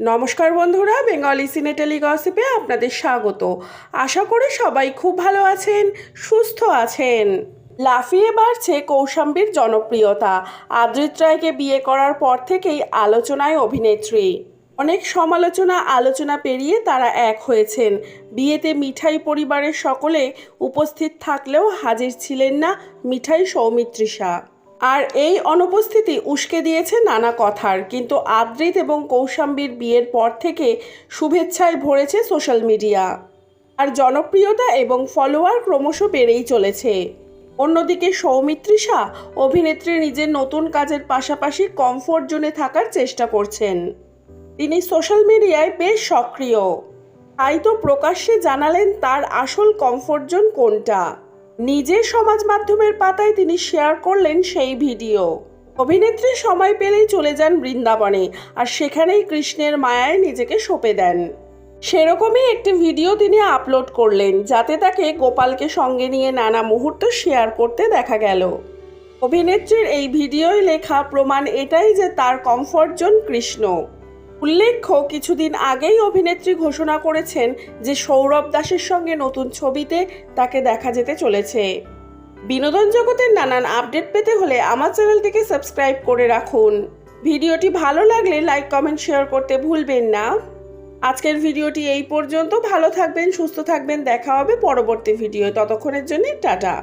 নমস্কার বন্ধুরা, বেঙ্গলি সিনেটেলি গসিপে আপনাদের স্বাগত। আশা করি সবাই খুব ভালো আছেন, সুস্থ আছেন। লাফিয়ে বাড়ছে কৌশাম্বীর জনপ্রিয়তা। আদ্রিত রায়কে বিয়ে করার পর থেকেই আলোচনায় অভিনেত্রী। অনেক সমালোচনা, আলোচনা পেরিয়ে তারা এক হয়েছেন। বিয়েতে মিঠাই পরিবারের সকলে উপস্থিত থাকলেও হাজির ছিলেন না মিঠাই সৌমিত্রিষা। আর এই অনুপস্থিতি উস্কে দিয়েছে নানা কথার। কিন্তু আদ্রিত এবং কৌশাম্বীর বিয়ের পর থেকে শুভেচ্ছায় ভরেছে সোশ্যাল মিডিয়া। আর জনপ্রিয়তা এবং ফলোয়ার ক্রমশ বেড়েই চলেছে। অন্যদিকে সৌমিত্রিষা অভিনেত্রী নিজের নতুন কাজের পাশাপাশি কমফোর্ট জোনে থাকার চেষ্টা করছেন। তিনি সোশ্যাল মিডিয়ায় বেশ সক্রিয়। তাই তো প্রকাশ্যে জানালেন তার আসল কমফোর্ট জোন কোনটা। নিজের সমাজ মাধ্যমের পাতায় তিনি শেয়ার করলেন সেই ভিডিও। অভিনেত্রী সময় পেলেই চলে যান বৃন্দাবনে আর সেখানেই কৃষ্ণের মায়ায় নিজেকে সঁপে দেন। সেরকমই একটি ভিডিও তিনি আপলোড করলেন, যাতে তাকে গোপালকে সঙ্গে নিয়ে নানা মুহূর্ত শেয়ার করতে দেখা গেল। অভিনেত্রীর এই ভিডিওয় লেখা প্রমাণ এটাই যে তার কমফর্ট জোন কৃষ্ণ। উল্লেখ্য, কিছুদিন আগেই অভিনেত্রী ঘোষণা করেছেন যে সৌরভ দাসের সঙ্গে নতুন ছবিতে তাকে দেখা যেতে চলেছে। বিনোদন জগতের নানান আপডেট পেতে হলে আমার চ্যানেলটিকে সাবস্ক্রাইব করে রাখুন। ভিডিওটি ভালো লাগলে লাইক, কমেন্ট, শেয়ার করতে ভুলবেন না। আজকের ভিডিওটি এই পর্যন্ত। ভালো থাকবেন, সুস্থ থাকবেন। দেখা হবে পরবর্তী ভিডিও। ততক্ষণের জন্য টাটা।